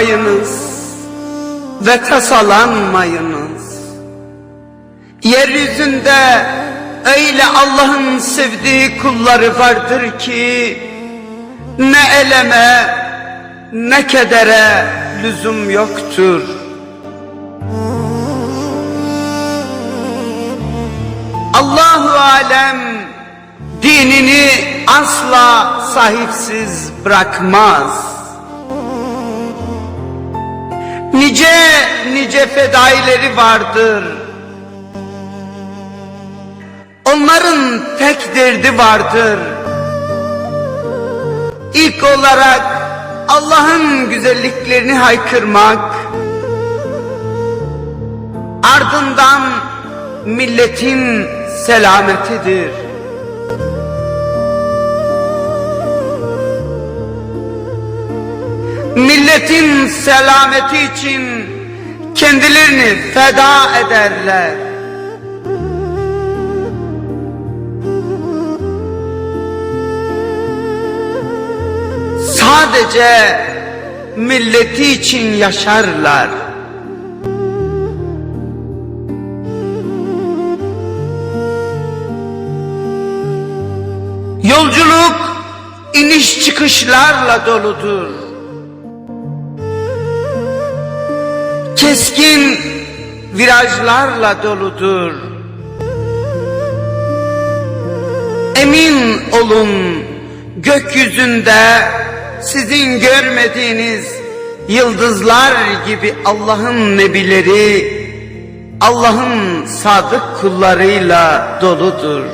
Sıkılmayınız ve tasalanmayınız. Yeryüzünde öyle Allah'ın sevdiği kulları vardır ki ne eleme ne kedere lüzum yoktur. Allahu alem dinini asla sahipsiz bırakmaz. Nice nice fedaileri vardır. Onların tek derdi vardır. İlk olarak Allah'ın güzelliklerini haykırmak, ardından milletin selametidir. Milletin selameti için kendilerini feda ederler. Sadece milleti için yaşarlar. Yolculuk iniş çıkışlarla doludur. Keskin virajlarla doludur. Emin olun gökyüzünde sizin görmediğiniz yıldızlar gibi Allah'ın nebileri, Allah'ın sadık kullarıyla doludur.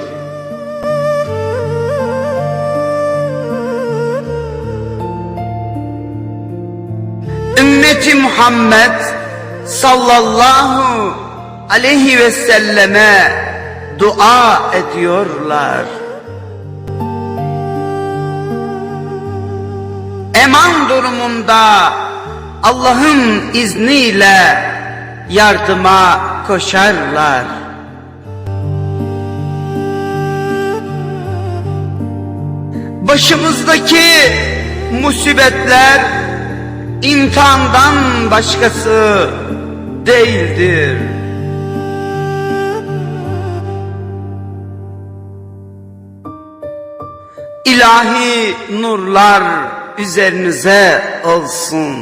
Ümmeti Muhammed sallallahu aleyhi ve selleme dua ediyorlar. Eman durumunda Allah'ın izniyle yardıma koşarlar. Başımızdaki musibetler imtihandan başkası değildir. İlahi nurlar üzerinize olsun.